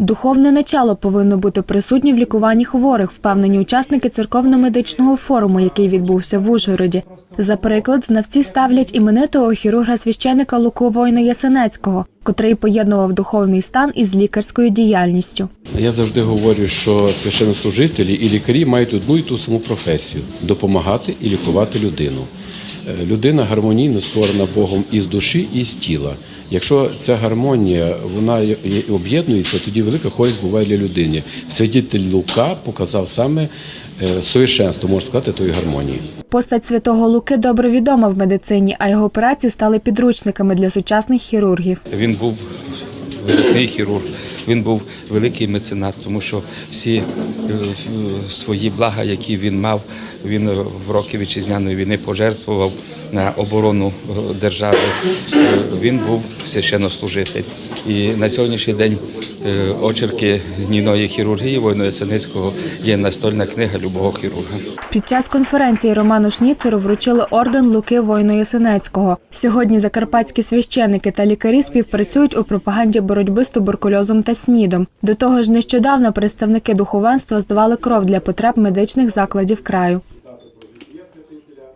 Духовне начало повинно бути присутнє в лікуванні хворих, впевнені учасники церковно-медичного форуму, який відбувся в Ужгороді. За приклад, знавці ставлять іменитого хірурга священика Луку Война Ясенецького, котрий поєднував духовний стан із лікарською діяльністю. Я завжди говорю, що священнослужителі і лікарі мають одну і ту саму професію допомагати і лікувати людину. Е, Людина гармонійно створена Богом із душі і з тіла. Якщо ця гармонія вона об'єднується, тоді велика користь буває для людини. Святитель Лука показав саме е, совершенство, можна сказати, тої гармонії. Постать святого Луки добре відома в медицині, а його праці стали підручниками для сучасних хірургів. Він був видатний хірург, він був великий меценат, тому що всі е, свої блага, які він мав, він в роки вітчизняної війни пожертвував на оборону е, держави. Е, Він був священнослужитель. І на сьогоднішній день е, очерки гнійної хірургії воїна Ясеницького є настольна книга любого хірурга. Під час конференції Роману Шніцеру вручили орден Луки Войно Ясенецького. Сьогодні закарпатські священники та лікарі співпрацюють у пропаганді боротьби з туберкульозом та снідом. До того ж, нещодавно представники духовенства здавали кров для потреб медичних закладів краю.